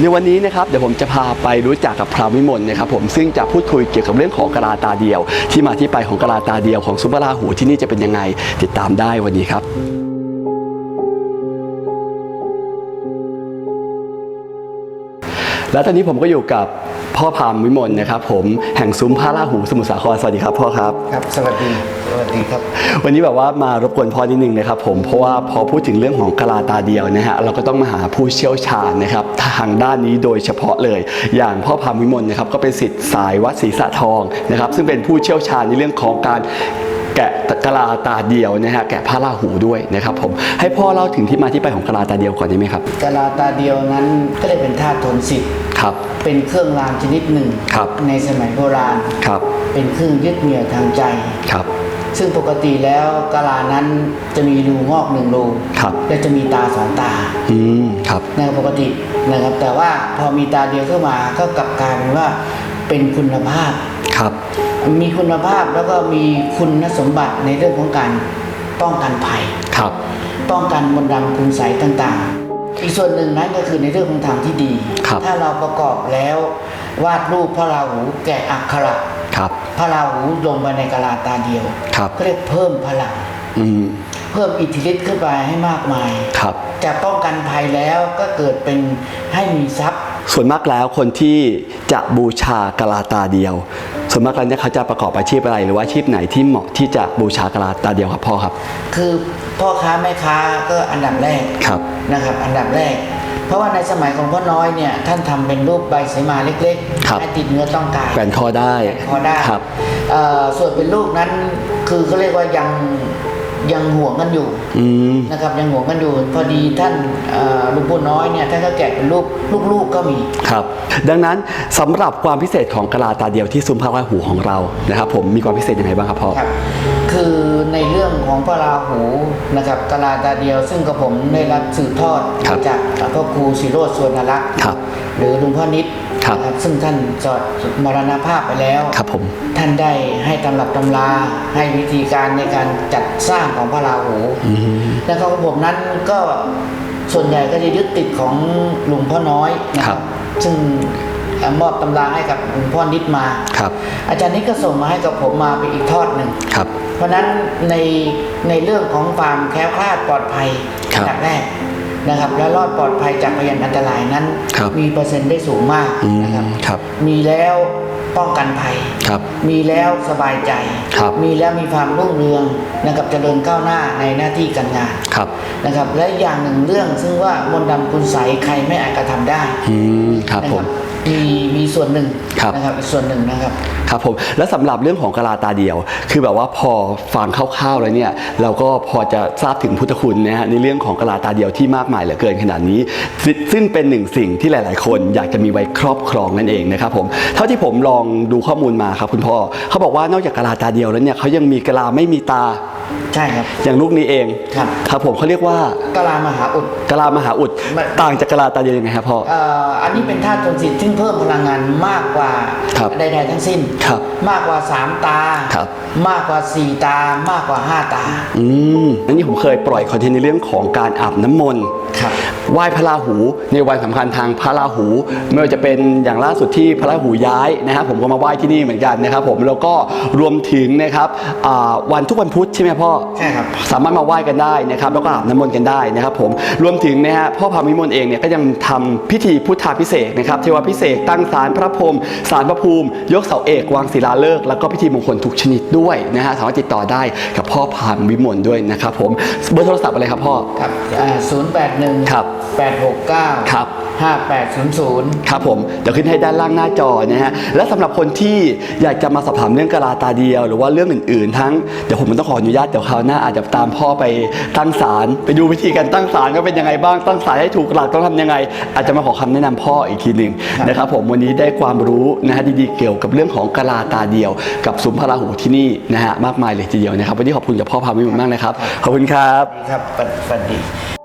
ในวันนี้นะครับเดี๋ยวผมจะพาไปรู้จักกับพราหมิมลนะครับผมซึ่งจะพูดคุยเกี่ยวกับเรื่องของกะลาตาเดียว ที่มาที่ไปของกะลาตาเดียวของซุปเปอร์ราหูที่นี่จะเป็นยังไงติดตามได้วันนี้ครับ และตอนนี้ผมก็อยู่กับพ่อพามวิมลนะครับ ผมแห่งซุ้มพระราหูสมุทรสาครสวัสดีครับพ่อครับ ครับ สวัสดีสวัสดีครับ วันนี้แบบว่ามารบกวนพ่อนิดนึงนะครับผมเพราะว่าพอพูดถึงเรื่องของกะลาตาเดียวนะฮะเราก็ต้องมาหาผู้เชี่ยวชาญนะครับทางด้านนี้โดยเฉพาะเลย อย่างพ่อพามวิมลนะครับก็เป็นสิทธิ์สายวัดศรีสะทองนะครับซึ่งเป็นผู้เชี่ยวชาญในเรื่องของการ แกะกะลาตาเดียวนะฮะแกะพระราหูด้วยนะครับผมให้พ่อเล่าถึงที่มาที่ไปของกะลาตาเดียวก่อนได้ไหมครับกะลาตาเดียวนั้นก็เลยเป็นธาตุทนสิทธิ์ครับ เป็นเครื่องรางชนิดหนึ่งครับในสมัยโบราณครับเป็นเครื่องยึดเหนี่ยวทางใจครับ ซึ่งปกติแล้วกะลานั้นจะมีรูงอกหนึ่งรูครับและจะมีตาสองตาอืมครับนะครับปกตินะครับ แต่ว่าพอมีตาเดียวเข้ามาก็กลับกลายเป็นว่าเป็นคุณภาพครับ มีคุณภาพแล้วก็มีคุณสมบัติในเรื่องของการป้องกันภัยครับ ป้องกันมนต์ดำคุณใสต่างๆ อีกส่วนหนึ่งนั้นก็คือในเรื่องของทางที่ดีครับถ้าเราประกอบแล้ววาดรูปพระราหูแกะอักขระครับพระราหูลงไปในกะลาตาเดียวครับก็เรียกเพิ่มพลังอืมเพิ่มอิทธิฤทธิ์ขึ้นไปให้มากมายครับจะป้องกันภัยแล้วก็เกิดเป็นให้มีทรัพย์ ส่วนมากแล้วคนที่จะบูชากะลาตาเดียว ส่วนมากแล้วเนี่ยเขาจะประกอบอาชีพอะไรหรือว่าอาชีพไหนที่เหมาะที่จะบูชากะลาตาเดียวครับพ่อครับ คือพ่อค้าแม่ค้าก็อันดับแรกครับนะครับ อันดับแรก เพราะว่าในสมัยของพ่อน้อยเนี่ยท่านทำเป็นรูปใบเสมาเล็กครับๆให้ติดเนื้อต้องกายแขวนคอได้พอได้ครับเอ่อส่วนเป็นลูกนั้นคือเขาเรียกว่ายัง ยังห่วงกันอยู่อืมนะครับยังห่วงกันอยู่ พอดีท่านเอ่อหลุงปู่น้อยเนี่ยท่านก็แกะเป็นรูปลูกๆก็มีครับ ดังนั้นสำหรับความพิเศษของกะลาตาเดียวที่ซุ้มพระราหูของเรานะครับผมมีความพิเศษยังไงบ้างครับพ่อครับคือในเรื่องของพระราหูนะครับกะลาตาเดียว ซึ่งกับผมได้รับสืบทอดครับจากพระครูศิโรจน์สวนรักษ์ครับหรือหลวงพ่อนิด ครับนะซึ่งท่านจอดมรณภาพไปแล้วครับผมท่านได้ให้ตำรับตำราให้วิธีการในการจัดสร้างของพระราหูอืมแล้วของผมนั้นก็ส่วนใหญ่ก็จะยึดติดของหลวงพ่อน้อยนะคครัรับบซึ่งมอบตำราให้กับหลวงพ่อนิดมาครับ อาจารย์นิดก็ส่งมาให้กับผมมาเป็นอีกทอดหนึ่งครับ เพราะฉะนั้นในในเรื่องของความแคล้วคลาดปลอดภัยครับอันดับแรก นะครับ และรอดปลอดภัยจากพยานอันตรายนั้นครับมีเปอร์เซ็นต์ได้สูงมากอืมนะครับครับมีแล้วป้องกันภัยครับมีแล้วสบายใจครับมีแล้วมีความรุ่งเรืองนะครับเจริญก้าวหน้าในหน้าที่การงานครับนะครับ และอย่างหนึ่งเรื่องซึ่งว่ามนต์ดำคุณใสใครไม่อาจกระทำได้อืมครับนะผครัมบ มีมีส่วนหนึ่งครับ นะครับอีกส่วนหนึ่งนะครับ ครับผมและสำหรับเรื่องของกะลาตาเดียว คือแบบว่าพอฟังคร่าวๆแล้วเนี่ยเราก็พอจะทราบถึงพุทธคุณนะฮะในเรื่องของกะลาตาเดียวที่มากมายเหลือเกินขนาดนี้ซึ่งซึ่งเป็นหนึ่งสิ่งที่หลาย ๆ คนอยากจะมีไว้ครอบครองนั่นเองนะครับผมเท่าที่ผมลองดูข้อมูลมาครับคุณพ่อเขาบอกว่านอกจากกะลาตาเดียวแล้วเนี่ยเขายังมีกะลาไม่มีตา ใช่ครับอย่างลูกนี้เองครับ ครับผมเขาเรียกว่ากลามหาอุดกะลามหาอุดไม่ต่างจากกะลาตาเดียวยังไงครับพ่อ เอ่ออันนี้เป็นธาตุทนสิทธิ์ซึ่งเพิ่มพลังงานมากกว่าครับใดๆทั้งสิ้น ครับมากกว่า 3 ตา ครับ มากกว่า 4 ตา มากกว่า 5 ตา อืมอันนี้ผมเคยปล่อยคอนเทนต์ในเรื่องของการอาบน้ำมนต์ครับ ไหว้พระราหูในวันสำคัญทางพระราหูไม่ว่าจะเป็นอย่างล่าสุดที่พระราหูย้ายนะครับ ผมก็มาไหว้ที่นี่เหมือนกันนะครับ ผมแล้วก็รวมถึงนะครับอ่าวันทุกวันพุธใช่ไหมพ่อใช่ครับสามารถมาไหว้กันได้นะครับ แล้วก็อาบน้ำมนต์กันได้นะครับ ผมรวมถึงนะฮะพ่อพามิมลเองเนี่ยก็ยังทำพิธีพุทธาพิเศษกนะครับเทวาพิเศษกตั้งศาลพระพรหมศาลพระภูมิ ยกเสาเอกวางศิลาฤกษ์แล้วก็พิธีมงคลทุกชนิดด้วยนะฮะสามารถติดต่อได้กับพ่อพามวิมลด้วยนะครับผมเบอร์โทรศัพท์อะไรครับพ่อครับศูนย์แปดหนึ่งครับแปดหกเก้าครับห้าแปดศูนย์ศูนย์ครับผม เดี๋ยวขึ้นให้ด้านล่างหน้าจอนะฮะ และสำหรับคนที่อยากจะมาสอบถามเรื่องกะลาตาเดียว หรือว่าเรื่องอื่น ๆ ทั้ง เดี๋ยวผมต้องขออนุญาตเดี๋ยวคราวหน้าอาจจะตามพ่อไปตั้งศาลไปดูวิธีการตั้งศาลก็เป็นยังไงบ้าง ตั้งศาลให้ถูกหลักต้องทำยังไง อาจจะมาขอคำแนะนำพ่ออีกทีหนึ่งนะครับผมวันนี้ได้ความรู้นะฮะดีๆเกี่ยวกับเรื่องของกะลาตาเดียว กับสุมพระราหูที่นี่นะฮะมากมายเลยทีเดียวนะครับวันนี้ขอบคุณกับพ่อพามิมลมากนะครับขอบคุณครับ ครับปัดปัดดี